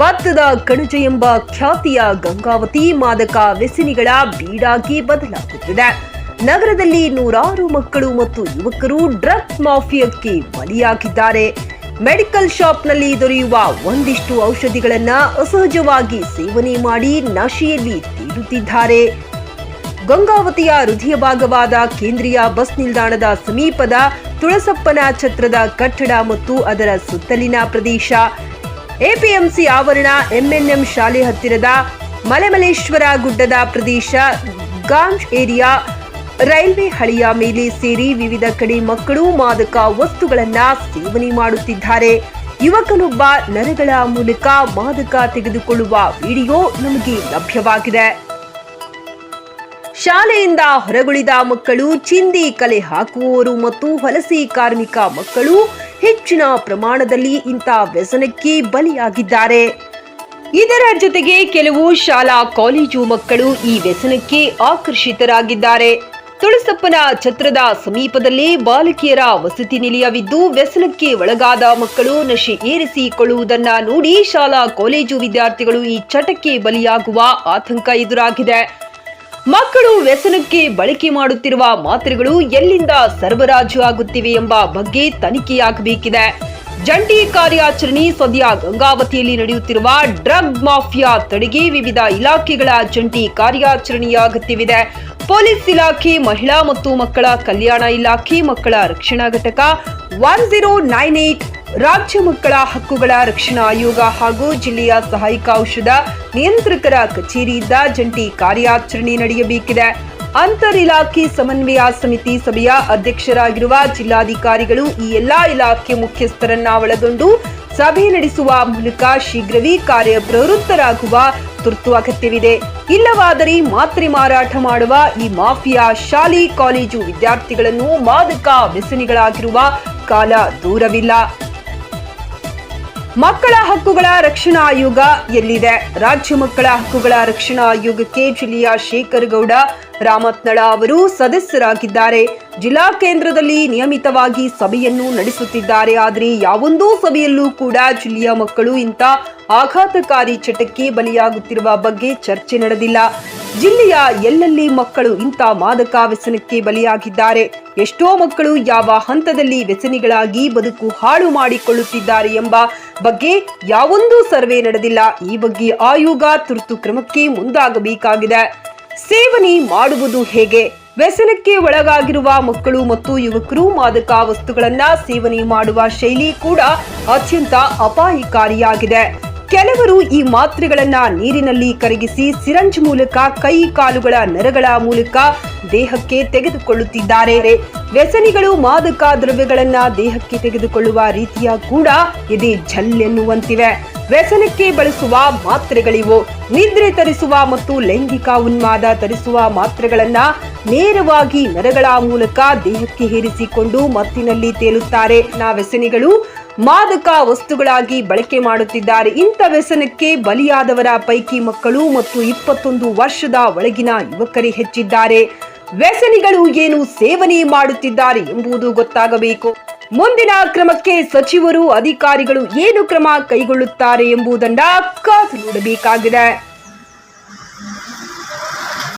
ಭತ್ತದ ಕಣಜ ಎಂಬ ಖ್ಯಾತಿಯ ಗಂಗಾವತಿ ಮಾದಕ ವ್ಯಸನಿಗಳ ಬೀಡಾಗಿ ಬದಲಾಗುತ್ತಿದೆ. ನಗರದಲ್ಲಿ ನೂರಾರು ಮಕ್ಕಳು ಮತ್ತು ಯುವಕರು ಡ್ರಗ್ಸ್ ಮಾಫಿಯಾಕ್ಕೆ ಬಲಿಯಾಗಿದ್ದಾರೆ. ಮೆಡಿಕಲ್ ಶಾಪ್ನಲ್ಲಿ ದೊರೆಯುವ ಒಂದಿಷ್ಟು ಔಷಧಿಗಳನ್ನ ಅಸಹಜವಾಗಿ ಸೇವನೆ ಮಾಡಿ ನಶೆಯಲ್ಲಿ ತೀರುತ್ತಿದ್ದಾರೆ. ಗಂಗಾವತಿಯ ಹೃದಯ ಭಾಗವಾದ ಕೇಂದ್ರೀಯ ಬಸ್ ನಿಲ್ದಾಣದ ಸಮೀಪದ ತುಳಸಪ್ಪನ ಛತ್ರದ ಕಟ್ಟಡ ಮತ್ತು ಅದರ ಸುತ್ತಲಿನ ಪ್ರದೇಶ ಎಪಿಎಂಸಿ ಆವರಣ ಎಂಎನ್ಎಂ ಶಾಲೆ ಹತ್ತಿರದ ಮಲೆಮಲೇಶ್ವರ ಗುಡ್ಡದ ಪ್ರದೇಶ ಗಾಂಜ್ ಏರಿಯಾ ರೈಲ್ವೆ ಹಳಿಯ ಮೇಲೆ ಸೇರಿ ವಿವಿಧ ಕಡೆ ಮಕ್ಕಳು ಮಾದಕ ವಸ್ತುಗಳನ್ನ ಸೇವನೆ ಮಾಡುತ್ತಿದ್ದಾರೆ. ಯುವಕನೊಬ್ಬ ನರಗಳ ಮೂಲಕ ಮಾದಕ ತೆಗೆದುಕೊಳ್ಳುವ ವಿಡಿಯೋ ನಮಗೆ ಲಭ್ಯವಾಗಿದೆ. ಶಾಲೆಯಿಂದ ಹೊರಗುಳಿದ ಮಕ್ಕಳು ಚಿಂದಿ ಕಲೆ ಹಾಕುವವರು ಮತ್ತು ವಲಸೆ ಕಾರ್ಮಿಕ ಮಕ್ಕಳು ಹೆಚ್ಚಿನ ಪ್ರಮಾಣದಲ್ಲಿ ಇಂಥ ವ್ಯಸನಕ್ಕೆ ಬಲಿಯಾಗಿದ್ದಾರೆ. ಇದರ ಜೊತೆಗೆ ಕೆಲವು ಶಾಲಾ ಕಾಲೇಜು ಮಕ್ಕಳು ಈ ವ್ಯಸನಕ್ಕೆ ಆಕರ್ಷಿತರಾಗಿದ್ದಾರೆ. ತುಳಸಪ್ಪನ ಛತ್ರದ ಸಮೀಪದಲ್ಲಿ ಬಾಲಕಿಯರ ವಸತಿ ನಿಲಯವಿದ್ದು ವ್ಯಸನಕ್ಕೆ ಒಳಗಾದ ಮಕ್ಕಳು ನಶೆ ಏರಿಸಿಕೊಳ್ಳುವುದನ್ನ ನೋಡಿ ಶಾಲಾ ಕಾಲೇಜು ವಿದ್ಯಾರ್ಥಿಗಳು ಈ ಚಟಕ್ಕೆ ಬಲಿಯಾಗುವ ಆತಂಕ ಎದುರಾಗಿದೆ. ಮಕ್ಕಳು ವ್ಯಸನಕ್ಕೆ ಬಳಕೆ ಮಾಡುತ್ತಿರುವ ಮಾತ್ರೆಗಳು ಎಲ್ಲಿಂದ ಸರಬರಾಜು ಆಗುತ್ತಿವೆ ಎಂಬ ಬಗ್ಗೆ ತನಿಖೆಯಾಗಬೇಕಿದೆ. ಜಂಟಿ ಕಾರ್ಯಾಚರಣೆ ಸದ್ಯ ಗಂಗಾವತಿಯಲ್ಲಿ ನಡೆಯುತ್ತಿರುವ ಡ್ರಗ್ ಮಾಫಿಯಾ ತಡೆಗೆ ವಿವಿಧ ಇಲಾಖೆಗಳ ಜಂಟಿ ಕಾರ್ಯಾಚರಣೆಯ ಅಗತ್ಯವಿದೆ. ಪೊಲೀಸ್ ಇಲಾಖೆ, ಮಹಿಳಾ ಮತ್ತು ಮಕ್ಕಳ ಕಲ್ಯಾಣ ಇಲಾಖೆ, ಮಕ್ಕಳ ರಕ್ಷಣಾ ಘಟಕ ಒನ್ ಜೀರೋ ನೈನ್ ಏಟ್ ರಾಜ್ಯ ಮಕ್ಕಳ ಹಕ್ಕುಗಳ ರಕ್ಷಣಾ ಆಯೋಗ ಹಾಗೂ ಜಿಲ್ಲೆಯ ಸಹಾಯಕ ಔಷಧ ನಿಯಂತ್ರಕರ ಕಚೇರಿಯಿಂದ ಜಂಟಿ ಕಾರ್ಯಾಚರಣೆ ನಡೆಯಬೇಕಿದೆ. ಅಂತರ್ ಇಲಾಖೆ ಸಮನ್ವಯ ಸಮಿತಿ ಸಭೆಯ ಅಧ್ಯಕ್ಷರಾಗಿರುವ ಜಿಲ್ಲಾಧಿಕಾರಿಗಳು ಈ ಎಲ್ಲಾ ಇಲಾಖೆ ಮುಖ್ಯಸ್ಥರನ್ನ ಒಳಗೊಂಡು ಸಭೆ ನಡೆಸುವ ಮೂಲಕ ಶೀಘ್ರವೇ ಕಾರ್ಯ ಪ್ರವೃತ್ತರಾಗುವ ತುರ್ತು ಅಗತ್ಯವಿದೆ. ಇಲ್ಲವಾದರೆ ಮಾತ್ರೆ ಮಾರಾಟ ಮಾಡುವ ಈ ಮಾಫಿಯಾ ಶಾಲೆ, ಕಾಲೇಜು ವಿದ್ಯಾರ್ಥಿಗಳನ್ನು ಮಾದಕ ವ್ಯಸನಿಗಳಾಗಿರುವ ಕಾಲ ದೂರವಿಲ್ಲ. ಮಕ್ಕಳ ಹಕ್ಕುಗಳ ರಕ್ಷಣಾ ಆಯೋಗ ಎಲ್ಲಿದೆ? ರಾಜ್ಯ ಮಕ್ಕಳ ಹಕ್ಕುಗಳ ರಕ್ಷಣಾ ಆಯೋಗಕ್ಕೆ ಜಿಲ್ಲೆಯ ಶೇಖರ್ ಗೌಡ ರಾಮತ್ನಳ ಅವರು ಸದಸ್ಯರಾಗಿದ್ದಾರೆ. ಜಿಲ್ಲಾ ಕೇಂದ್ರದಲ್ಲಿ ನಿಯಮಿತವಾಗಿ ಸಭೆಯನ್ನು ನಡೆಸುತ್ತಿದ್ದಾರೆ. ಆದರೆ ಯಾವೊಂದೂ ಸಭೆಯಲ್ಲೂ ಕೂಡ ಜಿಲ್ಲೆಯ ಮಕ್ಕಳು ಇಂಥ ಆಘಾತಕಾರಿ ಚಟಕ್ಕೆ ಬಲಿಯಾಗುತ್ತಿರುವ ಬಗ್ಗೆ ಚರ್ಚೆ ನಡೆದಿಲ್ಲ. ಜಿಲ್ಲೆಯ ಎಲ್ಲೆಲ್ಲಿ ಮಕ್ಕಳು ಇಂಥ ಮಾದಕ ವ್ಯಸನಕ್ಕೆ ಬಲಿಯಾಗಿದ್ದಾರೆ? ಎಷ್ಟೋ ಮಕ್ಕಳು ಯಾವ ಹಂತದಲ್ಲಿ ವ್ಯಸನಿಗಳಾಗಿ ಬದುಕು ಹಾಳು ಮಾಡಿಕೊಳ್ಳುತ್ತಿದ್ದಾರೆ ಎಂಬ ಬಗ್ಗೆ ಯಾವೊಂದೂ ಸರ್ವೆ ನಡೆದಿಲ್ಲ. ಈ ಬಗ್ಗೆ ಆಯೋಗ ತುರ್ತು ಕ್ರಮಕ್ಕೆ ಮುಂದಾಗಬೇಕಾಗಿದೆ. ಸೇವನೆ ಮಾಡುವುದು ಹೇಗೆ? ವ್ಯಸನಕ್ಕೆ ಒಳಗಾಗಿರುವ ಮಕ್ಕಳು ಮತ್ತು ಯುವಕರು ಮಾದಕ ವಸ್ತುಗಳನ್ನ ಸೇವನೆ ಮಾಡುವ ಶೈಲಿ ಕೂಡ ಅತ್ಯಂತ ಅಪಾಯಕಾರಿಯಾಗಿದೆ. ಕೆಲವರು ಈ ಮಾತ್ರೆಗಳನ್ನ ನೀರಿನಲ್ಲಿ ಕರಗಿಸಿ ಸಿರಂಜ್ ಮೂಲಕ ಕೈ ಕಾಲುಗಳ ನರಗಳ ಮೂಲಕ ದೇಹಕ್ಕೆ ತೆಗೆದುಕೊಳ್ಳುತ್ತಿದ್ದಾರೆ. ವ್ಯಸನಿಗಳು ಮಾದಕ ದ್ರವ್ಯಗಳನ್ನ ದೇಹಕ್ಕೆ ತೆಗೆದುಕೊಳ್ಳುವ ರೀತಿಯ ಕೂಡ ಇದೆ ಝಲ್ ಎನ್ನುವಂತಿವೆ. ವ್ಯಸನಕ್ಕೆ ಬಳಸುವ ಮಾತ್ರೆಗಳಿವು ನಿದ್ರೆ ತರಿಸುವ ಮತ್ತು ಲೈಂಗಿಕ ಉನ್ಮಾದ ತರಿಸುವ ಮಾತ್ರೆಗಳನ್ನ ನೇರವಾಗಿ ನರಗಳ ಮೂಲಕ ದೇಹಕ್ಕೆ ಹೇರಿಸಿಕೊಂಡು ಮತ್ತಿನಲ್ಲಿ ತೇಲುತ್ತಾರೆ. ನಾ ವ್ಯಸನಿಗಳು ಮಾದಕ ವಸ್ತುಗಳಾಗಿ ಬಳಕೆ ಮಾಡುತ್ತಿದ್ದಾರೆ. ಇಂಥ ವ್ಯಸನಕ್ಕೆ ಬಲಿಯಾದವರ ಪೈಕಿ ಮಕ್ಕಳು ಮತ್ತು ಇಪ್ಪತ್ತೊಂದು ವರ್ಷದ ಒಳಗಿನ ಯುವಕರೇ ಹೆಚ್ಚಿದ್ದಾರೆ. ವ್ಯಸನಿಗಳು ಏನು ಸೇವನೆ ಮಾಡುತ್ತಿದ್ದಾರೆ ಎಂಬುದು ಗೊತ್ತಾಗಬೇಕು. ಮುಂದಿನ ಕ್ರಮಕ್ಕೆ ಸಚಿವರು, ಅಧಿಕಾರಿಗಳು ಏನು ಕ್ರಮ ಕೈಗೊಳ್ಳುತ್ತಾರೆ ಎಂಬುದನ್ನ ಕಾಸು ನೋಡಬೇಕಾಗಿದೆ.